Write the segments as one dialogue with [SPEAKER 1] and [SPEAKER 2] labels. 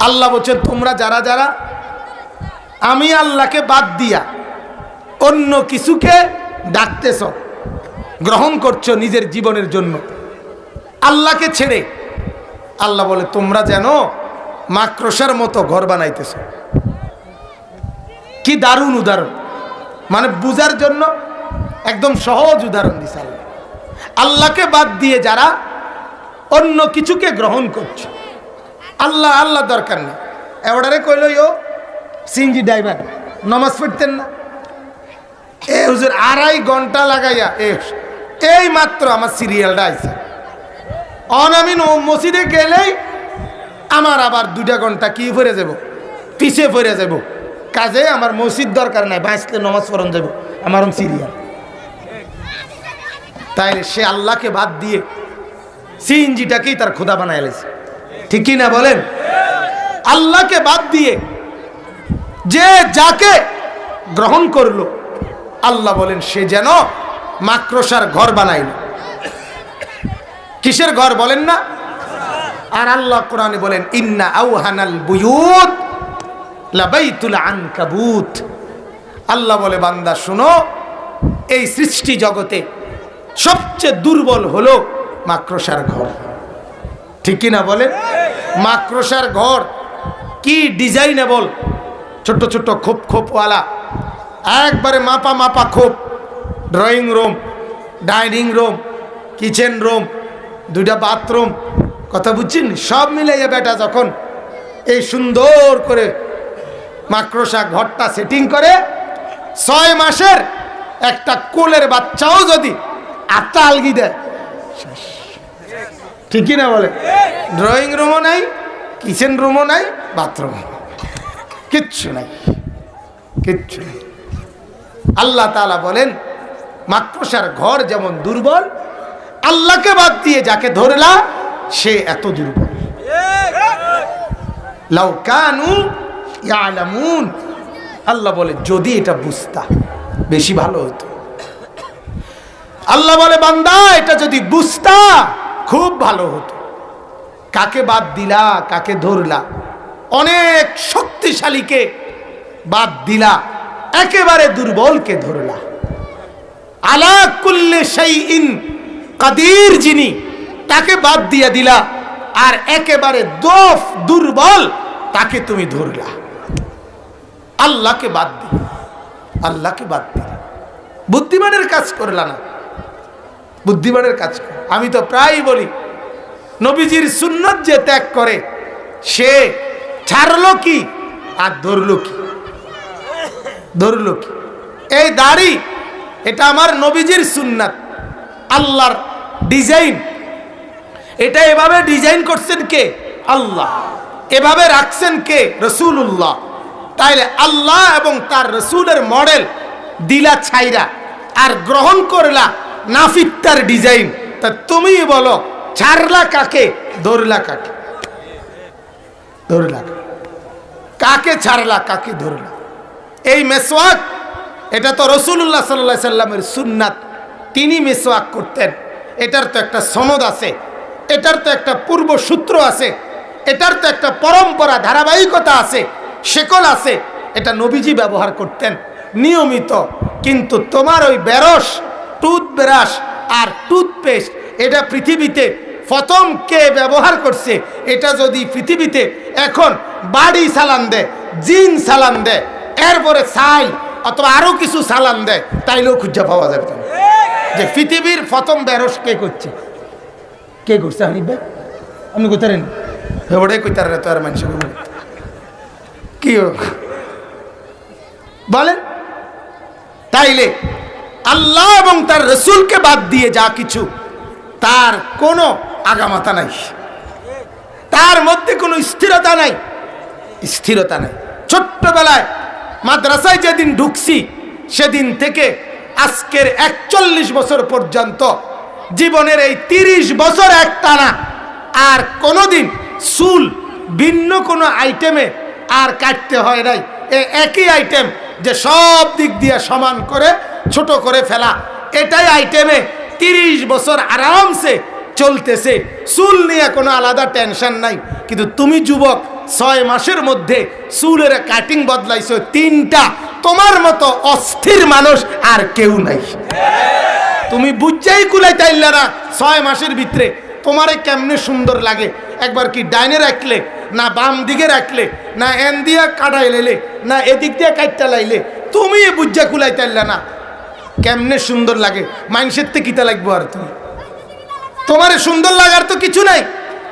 [SPEAKER 1] আল্লাহ বলছেন, তোমরা যারা যারা আমি আল্লাহকে বাদ দিয়া অন্য কিছুকে ডাকতেছ, গ্রহণ করছ নিজের জীবনের জন্য, আল্লাহকে ছেড়ে, আল্লাহ বলে, তোমরা যেন মাক্রসার মতো ঘর বানাইতেছ। কি দারুণ উদাহরণ। মানে বুঝার জন্য একদম সহজ উদাহরণ দিছে আল্লাহ। আল্লাহকে বাদ দিয়ে যারা অন্য কিছুকে গ্রহণ করছে আল্লাহ আল্লাহ দরকার নেই। এবারে কইল ও সিনজি ড্রাইভার, নমাজ পড়তেন না। এ হুজুর, আড়াই ঘণ্টা লাগাইয়া, এ এই মাত্র আমার সিরিয়ালটা আইছে। অন আমি মসজিদে গেলেই আমার আবার দুটা ঘণ্টা কি ফিরে যাব? পিছে ফিরে যাব। কাজে আমার মসজিদ দরকার নাই, বাঁচলে নমাজ পড়ন যাব। আমার সিরিয়াল। তাই সে আল্লাহকে বাদ দিয়ে সিএনজিটাকেই তার খোদা বানায় ঠিকই না বলেন? আল্লাহকে বাদ দিয়ে যে যাকে গ্রহণ করল, আল্লাহ বলেন, সে যেন মাক্রসার ঘর বানাইল কিসের ঘর বলেন না? আর আল্লাহ কোরআনে বলেন, ইন্না আউহানাল বুয়ুত আনকাবুত। আল্লাহ বলে, বান্দা, শুনো, এই সৃষ্টি জগতে সবচেয়ে দুর্বল হলো মাক্রসার ঘর। ঠিক কি না বলেন? মাক্রসার ঘর। কি ডিজাইনেবল। ছোট্ট ছোট্ট খোপ খোপওয়ালা। একবারে মাপা মাপা খোপ। Drawing room, dining room, kitchen room, দুইটা বাথরুম। কথা বুঝছেন? সব মিলাইয়া বেটা যখন এই সুন্দর করে মাক্রসা ঘরটা সেটিং করে, ছয় মাসের একটা কোলের বাচ্চাও যদি আটটা আলগি দেয় শেষ। ঠিকই না বলে। ড্রয়িং রুমও নাই কিচেন রুমও নাই বাথরুম কিচ্ছু নাই, কিচ্ছু নেই। আল্লাহ তাআলা বলেন মাক্রসার ঘর যেমন দুর্বল, আল্লাহকে বাদ দিয়ে যাকে ধরলা, সে এত দুর্বল। লাউকানু ইয়ালামুন। আল্লাহ বলে, যদি এটা বুঝতা, বেশি ভালো হতো। আল্লাহ বলে, বান্দা, এটা যদি বুঝতা খুব ভালো হতো। কাকে বাদ দিলা, কাকে ধরলা? অনেক শক্তিশালীকে বাদ দিলা, একেবারে দুর্বলকে ধরলা। আলা কুল্লে সেই ইন কাদির যিনি, তাকে বাদ দিয়ে দিলা, আর একেবারে দোফ, দুর্বল, তাকে তুমি ধরলা। আল্লাহকে বাদ দিলা, আল্লাহকে বাদ দিলা। বুদ্ধিমানের কাজ করলা না। বুদ্ধিমানের কাজ। আমি তো প্রায়ই বলি, নবীজির সুন্নত যে ত্যাগ করে, সে ছাড়লো কি আর ধরলো কি? ধরলো কি? এই দাড়ি, এটা আমার নবীজির সুন্নাত, আল্লাহর ডিজাইন এটা এভাবে ডিজাইন করছেন কে? আল্লাহ। এভাবে রাখছেন কে? রসুল্লাহ তাইলে আল্লাহ এবং তার রসুলের মডেল দিলা ছাইরা আর গ্রহণ করলা নাফিত্তার ডিজাইন, তা তুমি বলো, ছাড়লা কাকে? ধরলা কাকে? ধরলা কাকে? ছাড়লা, কাকে ধরলা? এই মেসওয়াক, এটা তো রসুল্লাহ সাল্লাহ সাল্লামের সুন্নাত, তিনি মেসওয়াক করতেন। এটার তো একটা সনদ আছে, এটার তো একটা পূর্ব সূত্র আছে, এটার তো একটা পরম্পরা, ধারাবাহিকতা আছে, শেকল আছে, এটা নবীজি ব্যবহার করতেন, নিয়মিত। কিন্তু তোমার ওই বেরস, টুথব্রাশ আর টুথপেস্ট। এটা পৃথিবীতে প্রথম কে ব্যবহার করছে? এটা যদি পৃথিবীতে এখন বাড়ি সালান দেয়, জিন সালান দেয়, এরপরে ছাই অথবা আরও কিছু সালান দেয়, তাইলেও খুঁজে পাওয়া যাবে। যে পৃথিবীর প্রথম বেরস কে করছে? কে করছে হানিফ ভাই? আপনি কোথায় হেবড়ে কইতার তো আর মানুষ কি বলেন। তাইলে আল্লাহ এবং তার রসুলকে বাদ দিয়ে যা কিছু, তার কোনো আগামাতা নাই। তার মধ্যে কোনো স্থিরতা নাই। স্থিরতা নাই। ছোট্টবেলায় মাদ্রাসায় যেদিন ঢুকছি, সেদিন থেকে আজকের একচল্লিশ বছর পর্যন্ত জীবনের এই তিরিশ বছর এক টানা আর কোনোদিন চুল ভিন্ন কোনো আইটেমে আর কাটতে হয় নাই। এ একই আইটেম যে সব দিক দিয়ে সমান করে, ছোট করে ফেলা। এটাই আইটেমে তিরিশ বছর আরামসে চলতেছে। চুল নিয়ে কোনো আলাদা টেনশন নাই। কিন্তু তুমি যুবক, ছয় মাসের মধ্যে চুলের কাটিং বদলাইছো তিনটা। তোমার মতো অস্থির মানুষ আর কেউ নাই। তুমি বুঝাই কুলাই তাইলে না ছয় মাসের ভিতরে। তোমারে কেমনে সুন্দর লাগে? একবার কি ডাইনে রাখলে না বাম দিকে রাখলে, না এন দিয়া কাটাই লাইলে না এদিক দিয়ে কাটটা লাইলে, তুমি বুঝা কুলাই তাইলে না। কেমনে সুন্দর লাগে মাইন্সের থেকে কিতা লাগবো আর তুমি? তোমার সুন্দর লাগার তো কিছু নাই,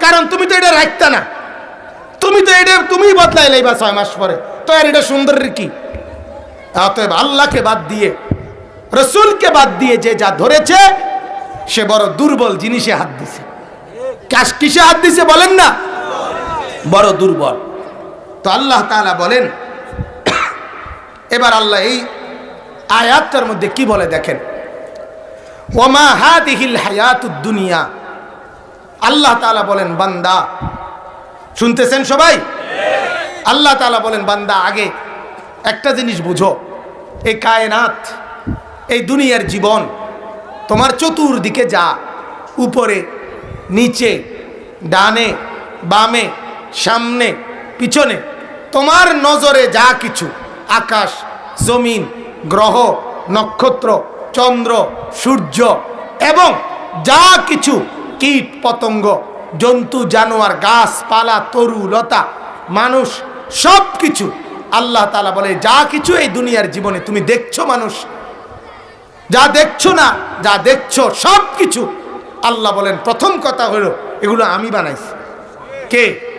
[SPEAKER 1] কারণ তুমি তো এটা রাখতা না। তুমি তো এটা, তুমি বদলাই লাইবা ছয় মাস পরে, তো আর এটা সুন্দরের কি? অতএব আল্লাহকে বাদ দিয়ে, রসুলকে বাদ দিয়ে যে যা ধরেছে, সে বড় দুর্বল জিনিসে হাত দিছে। কিসে হাত দিছে বলেন না? বড় দুর্বল। তো আল্লাহ তাআলা বলেন, এবার আল্লাহ এই আয়াতটার মধ্যে কি বলে দেখেন? ওমা হাদিহিল হায়াতুদ দুনিয়া। আল্লাহ তালা বলেন, বান্দা, শুনতেছেন সবাই? আল্লাহ তালা বলেন, বান্দা, আগে একটা জিনিস বুঝো। এই কায়নাত, এই দুনিয়ার জীবন তোমার চতুর্দিকে যা, উপরে, নিচে, ডানে, বামে সামনে, পিছনে। তোমার নজরে যা কিছু, আকাশ, জমিন, গ্রহ, নক্ষত্র, চন্দ্র, সূর্য এবং যা কিছু, কীট, পতঙ্গ, জন্তু, জানোয়ার, গাছপালা, তরু, লতা, মানুষ, সব কিছু আল্লাহ তালা বলে, যা কিছু এই দুনিয়ার জীবনে তুমি দেখছ মানুষ, যা দেখছ না, যা দেখছ, সব কিছু আল্লাহ বলেন, প্রথম কথা হলো, এগুলো আমি বানাইছি। কে?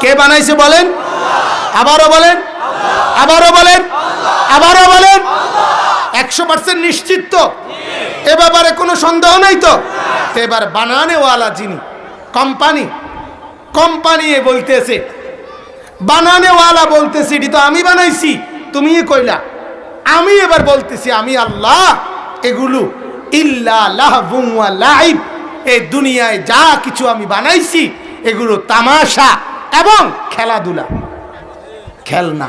[SPEAKER 1] কে বানাইছে বলেন? আবারও বলেন। আবারও বলেন। আবারও বলেন। একশো পার্সেন্ট নিশ্চিত তো? এ ব্যাপারে কোনো সন্দেহ নাই তো? এবার বানানেওয়ালা যিনি কোম্পানি কোম্পানি বলতেছে, বানানেওয়ালা বলতেছে, এটি তো আমি বানাইছি, তুমি কইলা। আমি এবার বলতেছি, আমি আল্লাহ, এগুলো ইল্লা ওয়া লাইব, এই দুনিয়ায় যা কিছু আমি বানাইছি এগুলো তামাশা এবং খেলাধুলা। খেলনা।